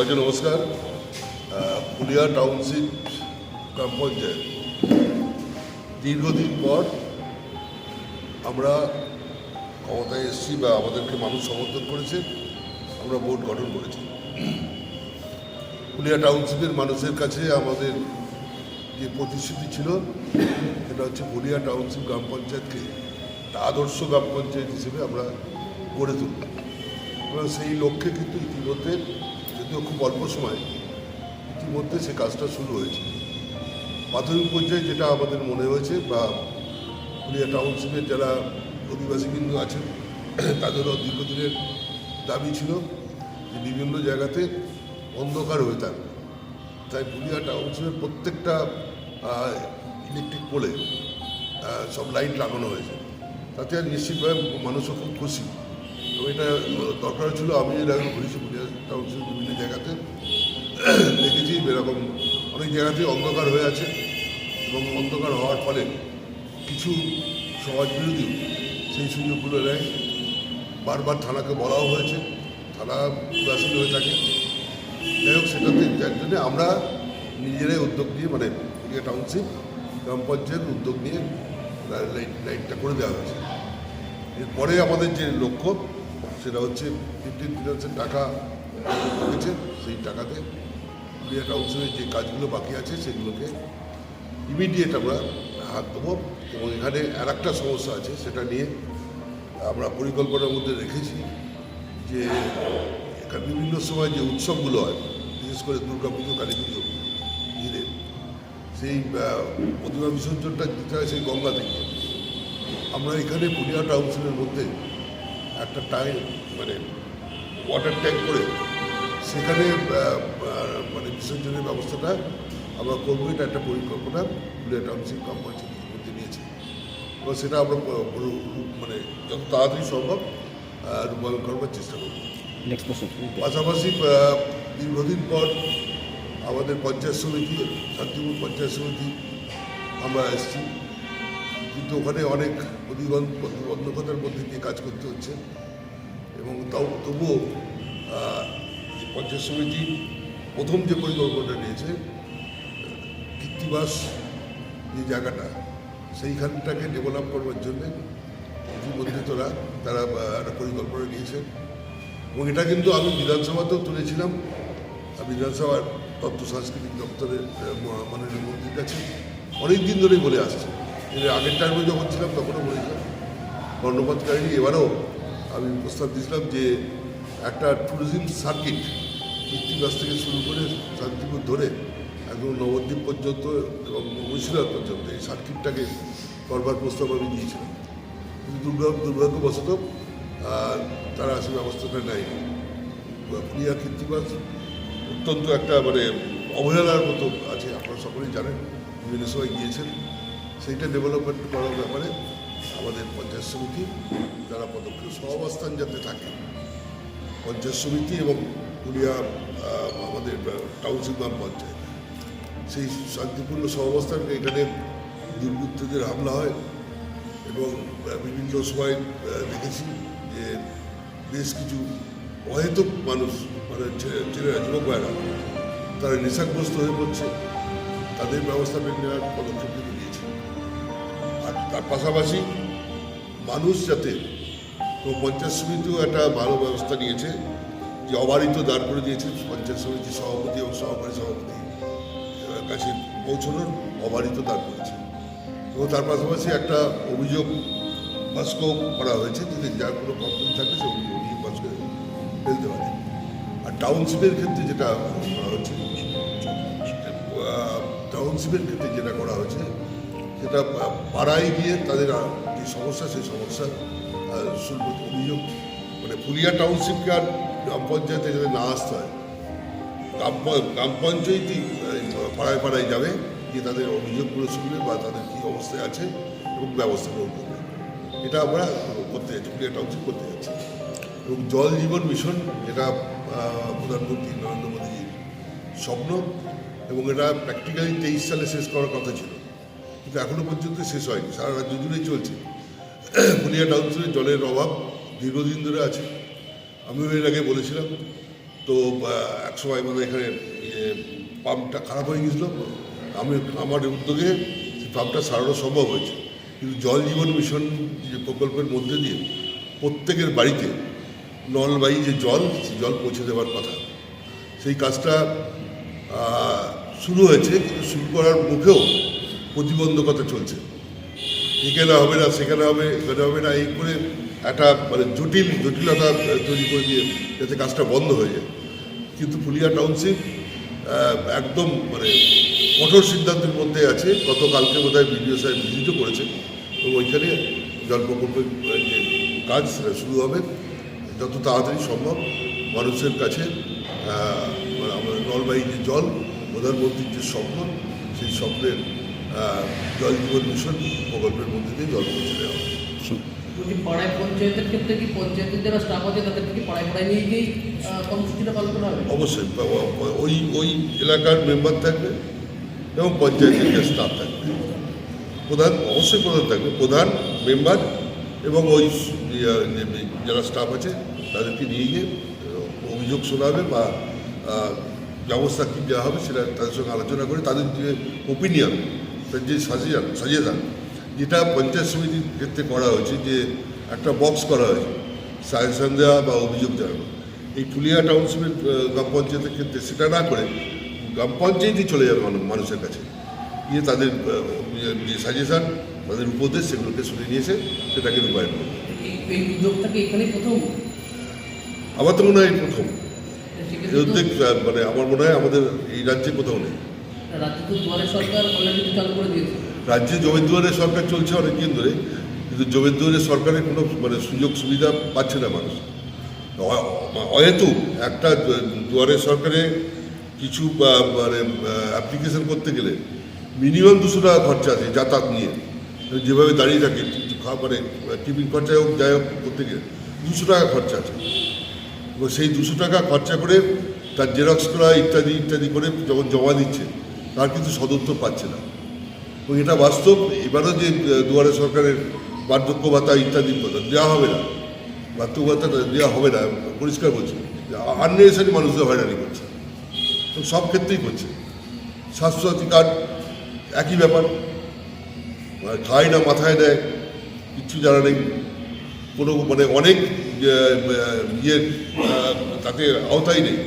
সবাইকে নমস্কার। পুলিয়া টাউনশিপ গ্রাম পঞ্চায়েত। দীর্ঘদিন পর আমরা ক্ষমতায় এসেছি বা আমাদেরকে মানুষ সমর্থন করেছে, আমরা বোর্ড গঠন করেছি। পুলিয়া টাউনশিপের মানুষের কাছে আমাদের যে প্রতিশ্রুতি ছিল, সেটা হচ্ছে পুলিয়া টাউনশিপ গ্রাম পঞ্চায়েতকে একটা আদর্শ গ্রাম পঞ্চায়েত হিসেবে আমরা গড়ে তুলব। এবং সেই লক্ষ্যে কিন্তু ইতিমধ্যে যদিও খুব অল্প সময় ইতিমধ্যে সে কাজটা শুরু হয়েছে। প্রাথমিক পর্যায়ে যেটা আমাদের মনে হয়েছে বা পুরিয়া টাউনশিপের যারা অধিবাসী কিন্তু আছেন, তাদেরও দীর্ঘদিনের দাবি ছিল যে বিভিন্ন জায়গাতে অন্ধকার হয়ে থাকবে তাই পুরিয়া টাউনশিপের প্রত্যেকটা ইলেকট্রিক পোলে সব লাইট লাগানো হয়েছে। তাতে আর নিশ্চিতভাবে মানুষও খুব খুশি। তো এটা, দরকার ছিল আমি এর আগে ঘুরেছি পুরিয়া টাউনশিপের বিভিন্ন জায়গাতে। দেখেছি এরকম অনেক জায়গাতে অন্ধকার হয়ে আছে এবং অন্ধকার হওয়ার ফলে কিছু সমাজ বিরোধী সেই সুযোগগুলো নেয়। বারবার থানাকে বলাও হয়েছে, থানা উদাসীন হয়ে থাকে। যাই হোক, সেটাতে যার জন্য আমরা নিজেরাই উদ্যোগ নিয়ে মানে টাউনশিপ গ্রাম পঞ্চায়েত উদ্যোগ নিয়ে লাইট লাইটটা করে দেওয়া হয়েছে। এরপরে আমাদের যে লক্ষ্য সেটা হচ্ছে ফিফটিন ফিনান্সের টাকা রয়েছে সেই টাকাতে পুরিয়া টাউনশিপের যে কাজগুলো বাকি আছে, সেগুলোকে ইমিডিয়েট আমরা হাত দেবো এবং এখানে আর একটা সমস্যা আছে, সেটা নিয়ে আমরা পরিকল্পনার মধ্যে রেখেছি যে এখানে বিভিন্ন সময় যে উৎসবগুলো হয়, বিশেষ করে দুর্গা পুজো, কালী পুজো ঘিরে সেই প্রতিমা বিসর্জনটা দিতে হয় সেই গঙ্গা থেকে। আমরা এখানে পুরিয়া টাউনশিপের মধ্যে একটা টাইম মানে ওয়াটার ট্যাঙ্ক করে সেখানে মানে বিসর্জনের ব্যবস্থাটা আমরা করব। এটা একটা পরিকল্পনা পুরিয়া টাউনশিপ কোম্পানির মধ্যে নিয়েছি। এবং সেটা আমরা মানে যত তাড়াতাড়ি সম্ভব রূপায়ণ করবার চেষ্টা করব। পাশাপাশি দীর্ঘদিন পর আমাদের পঞ্চায়েত সমিতি শান্তিপুর পঞ্চায়েত সমিতি আমরা এসেছি। কিন্তু ওখানে অনেক প্রতিবন্ধ প্রতিবন্ধকতার মধ্যে দিয়ে কাজ করতে হচ্ছে। এবং তাও তবুও পঞ্চায়েত সমিতি প্রথম যে পরিকল্পনাটা নিয়েছে কৃত্তিবাস যে জায়গাটা, সেইখানটাকে ডেভেলপ করবার জন্যে ইতিমধ্যে তোরা তারা একটা পরিকল্পনা নিয়েছে এবং এটা কিন্তু আমি বিধানসভাতেও তুলেছিলাম। বিধানসভার তথ্য সাংস্কৃতিক দপ্তরের মাননীয় মন্ত্রীর কাছে অনেক দিন ধরেই বলে আসছে। আগের টাইমে যখন ছিলাম, তখনও বলেছিলাম কর্ণপাতকারী এবারও আমি প্রস্তাব দিয়েছিলাম যে একটা ট্যুরিজম সার্কিট কৃত্তিবাস থেকে শুরু করে শান্তিপুর ধরে একদম নবদ্বীপ পর্যন্ত, এবং মুর্শিদাবাদ পর্যন্ত এই সার্কিটটাকে করবার প্রস্তাব আমি দিয়েছিলাম। কিন্তু দুর্গা দুর্ভাগ্যবশত তারা সে ব্যবস্থাটা নেয়নি। পুরিয়া কৃত্তিবাস অত্যন্ত একটা মানে অবহেলার মতো আছে, আপনারা সকলেই জানেন। বিভিন্ন সময় গিয়েছেন। সেইটা ডেভেলপমেন্ট করার ব্যাপারে আমাদের পঞ্চায়েত সমিতি যারা পদক্ষেপ, সহাবস্থান যাতে থাকে। পঞ্চায়েত সমিতি এবং পুরিয়া আমাদের টাউনশিপ গ্রাম পঞ্চায়েত। সেই শান্তিপূর্ণ সহাবস্থান এখানে দুর্বৃত্তদের হামলা হয় এবং বিভিন্ন সময় দেখেছি যে বেশ কিছু অহেতুক মানুষ মানে ছেলেরা, যুবক ভাইরা তারা নেশাগ্রস্ত হয়ে পড়ছে। তাদের ব্যবস্থা নেওয়ার পদক্ষেপ কিন্তু নিয়েছে। তার পাশাপাশি মানুষ যাতে পঞ্চায়েত সমিতিও একটা ভালো ব্যবস্থা নিয়েছে, যে অবারিত দাঁড় করে দিয়েছে পঞ্চায়েত সমিতির সভাপতি এবং সহকারী সভাপতি কাছে পৌঁছানোর অবারিত দাঁড় করেছে। এবং তার পাশাপাশি একটা অভিযোগ বাস্ক করা হয়েছে যদি যার কোনো কমপ্লেন থাকে সে অভিযোগ বাস্ক ফেলতে পারে। আর টাউনশিপের ক্ষেত্রে যেটা করা হচ্ছে টাউনশিপের ক্ষেত্রে যেটা করা হয়েছে সেটা পাড়ায় গিয়ে তাদের যে সমস্যা, সেই সমস্যা অভিযোগ মানে পুরিয়া টাউনশিপকে আর গ্রাম পঞ্চায়েতে যাতে না আসতে হয়, গ্রাম গ্রাম পঞ্চায়েতই পাড়ায় পাড়ায় যাবে, গিয়ে তাদের অভিযোগগুলো শুনবে বা তাদের কী অবস্থায় আছে এবং ব্যবস্থা গ্রহণ করবে। এটা আমরা করতে যাচ্ছি পুরিয়া টাউনশিপ করতে যাচ্ছি। এবং জল জীবন মিশন, যেটা প্রধানমন্ত্রী নরেন্দ্র মোদীজির স্বপ্ন, এবং এটা প্র্যাকটিক্যালি তেইশ সালে শেষ করার কথা ছিল। কিন্তু এখনও পর্যন্ত শেষ হয়নি, সারা রাজ্য জুড়েই চলছে। পুলিয়া টাউনশিপে জলের অভাব দীর্ঘদিন ধরে আছে। আমিও এর আগে বলেছিলাম, তো এক সময় মানে এখানে পাম্পটা খারাপ হয়ে গেছিল। আমি, আমার উদ্যোগে পাম্পটা সারানো সম্ভব হয়েছে। কিন্তু জল জীবন মিশন যে প্রকল্পের মধ্যে দিয়ে প্রত্যেকের বাড়িতে নলবাহী যে জল জল পৌঁছে দেওয়ার কথা। সেই কাজটা শুরু হয়েছে, কিন্তু শুরু করার মুখেও প্রতিবন্ধকতা চলছে। এখানে হবে না, সেখানে হবে, এখানে হবে না, এই করে একটা মানে জটিল, জটিলতা তৈরি করে দিয়ে যাতে কাজটা বন্ধ হয়ে যায়। কিন্তু ফুলিয়া টাউনশিপ একদম মানে কঠোর সিদ্ধান্তের মধ্যে আছে। গতকালকে বোধ হয় বিডিও সাহেব ভিজিটও করেছে। এবং ওইখানে জল প্রকল্পের যে কাজ সেটা শুরু হবে, যত তাড়াতাড়ি সম্ভব। মানুষের কাছে মানে আমাদের নলবাহী যে জল, প্রধানমন্ত্রীর যে স্বপ্ন, সেই স্বপ্নের জল জীবন মিশন প্রকল্পের মধ্যে দিয়ে জল পৌঁছে দেওয়া হবে বলছি পাড়ায় পঞ্চায়েতের ক্ষেত্রে কি পঞ্চায়েতের যারা স্টাফ আছে তাদেরকে কি পাড়ায় পাড়ায় নিয়ে গিয়েই কর্মসূচিটা পালন করা হবে? অবশ্যই ওই ওই এলাকার মেম্বার থাকবে এবং পঞ্চায়েতের যে স্টাফ থাকবে। প্রধান অবশ্যই প্রধান থাকবে প্রধান মেম্বার এবং ওই যারা স্টাফ আছে তাদেরকে নিয়ে গিয়ে অভিযোগ শোনাবে বা ব্যবস্থা কী দেওয়া হবে সেটা তাদের সঙ্গে আলোচনা করে তাদের যে ওপিনিয়ন যে সাজেশন সাজেশন যেটা পঞ্চায়েত সমিতির ক্ষেত্রে করা হয়েছে যে একটা বক্স করা হয়েছে সাজেশন দেওয়া বা অভিযোগ জানানো এই ফুলিয়া টাউনশিপের গ্রাম পঞ্চায়েতের ক্ষেত্রে সেটা না করে গ্রাম পঞ্চায়েতই চলে যাবে মানু- মানুষের কাছে। গিয়ে তাদের যে সাজেশন তাদের উপদেশ সেগুলোকে শুনে নিয়েছে সেটাকে রূপায়ণ করবে। আমার তো মনে হয় প্রথম। উদ্যোগ মানে আমার মনে হয় আমাদের এই রাজ্যে কোথাও নেই। রাজ্যে জমির দুয়ারে সরকার চলছে অনেকদিন ধরে, কিন্তু জমির দুয়ারে সরকারের কোনো মানে সুযোগ সুবিধা পাচ্ছে না মানুষ। অহেতু একটা দুয়ারে সরকারে কিছু মানে অ্যাপ্লিকেশন করতে গেলে মিনিমাম দুশো টাকা খরচা আছে যাতায়াত নিয়ে। যেভাবে দাঁড়িয়ে থাকে মানে টিফিন খরচা হোক, যাই হোক করতে গেলে দুশো টাকা খরচা আছে। সেই দুশো টাকা খরচা করে তার জেরক্স করা ইত্যাদি ইত্যাদি করে যখন জমা দিচ্ছে তার কিন্তু সদুত্তর পাচ্ছে না। এবং এটা বাস্তব, এবারও যে দুয়ারে সরকারের বার্ধক্য ভাতা ইত্যাদি ভাতা দেওয়া হবে না, বার্ধক্য ভাতা দেওয়া হবে না, পরিষ্কার বলছে আননেসারি মানুষদের হয়রানি করছে। এবং সব ক্ষেত্রেই করছে। স্বাস্থ্যসাথী কার্ড, একই ব্যাপার। মানে খায় না মাথায় দেয়, কিচ্ছু জানা নেই। কোনো মানে অনেক ইয়ে তাতে আওতায় নেই।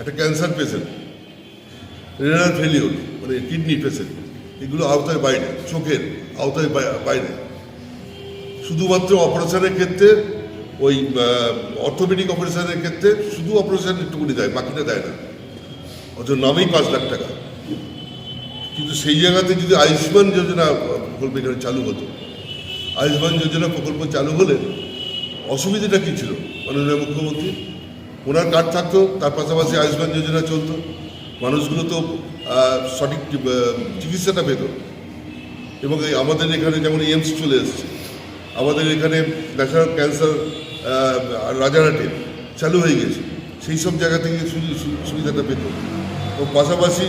একটা ক্যান্সার পেশেন্ট, রেনাল ফেলিওর। মানে কিডনি পেশেন্ট, এগুলো আওতায় বাইরে, চোখের আওতায় বাইরে। শুধুমাত্র অপারেশনের ক্ষেত্রে, ওই অর্থোপেডিক অপারেশনের ক্ষেত্রে শুধু অপারেশন একটুকুনি দেয়, বাকিটা দেয় না। অথচ নামেই পাঁচ লাখ টাকা। কিন্তু সেই জায়গাতে যদি আয়ুষ্মান যোজনা প্রকল্প এখানে চালু হতো, আয়ুষ্মান যোজনা প্রকল্প চালু হলে অসুবিধাটা কী ছিল? মাননীয় মুখ্যমন্ত্রী, ওনার কার্ড থাকতো, তার পাশাপাশি আয়ুষ্মান যোজনা চলতো। মানুষগুলো তো সঠিক চিকিৎসাটা পেত। এবং আমাদের এখানে যেমন এইমস চলে এসছে, আমাদের এখানে ন্যাশনাল ক্যান্সার রাজারহাটে চালু হয়ে গেছে। সেই সব জায়গা থেকে সুবিধাটা পেত। এবং পাশাপাশি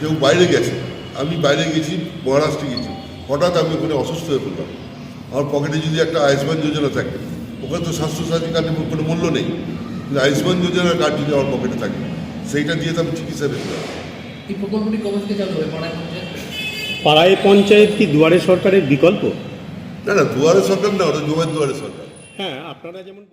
কেউ বাইরে গেছে, আমি বাইরে গেছি, মহারাষ্ট্রে গেছি। হঠাৎ আমি ওখানে অসুস্থ হয়ে পড়লাম। আমার পকেটে যদি একটা আয়ুষ্মান যোজনা থাকে, ওখানে তো স্বাস্থ্যসাথী কার্ডের কোনো মূল্য নেই। কিন্তু আয়ুষ্মান যোজনার কার্ড যদি আমার পকেটে থাকে, সেইটা দিয়ে তো আমি চিকিৎসা পেতে পারি। এই প্রকল্পটি কবে থেকে চালু হবে পাড়ায় পঞ্চায়েত পাড়ায় পঞ্চায়েত কি দুয়ারে সরকারের বিকল্প? না না দুয়ারে সরকার না ওটা জমের দুয়ারে সরকার। হ্যাঁ আপনারা যেমন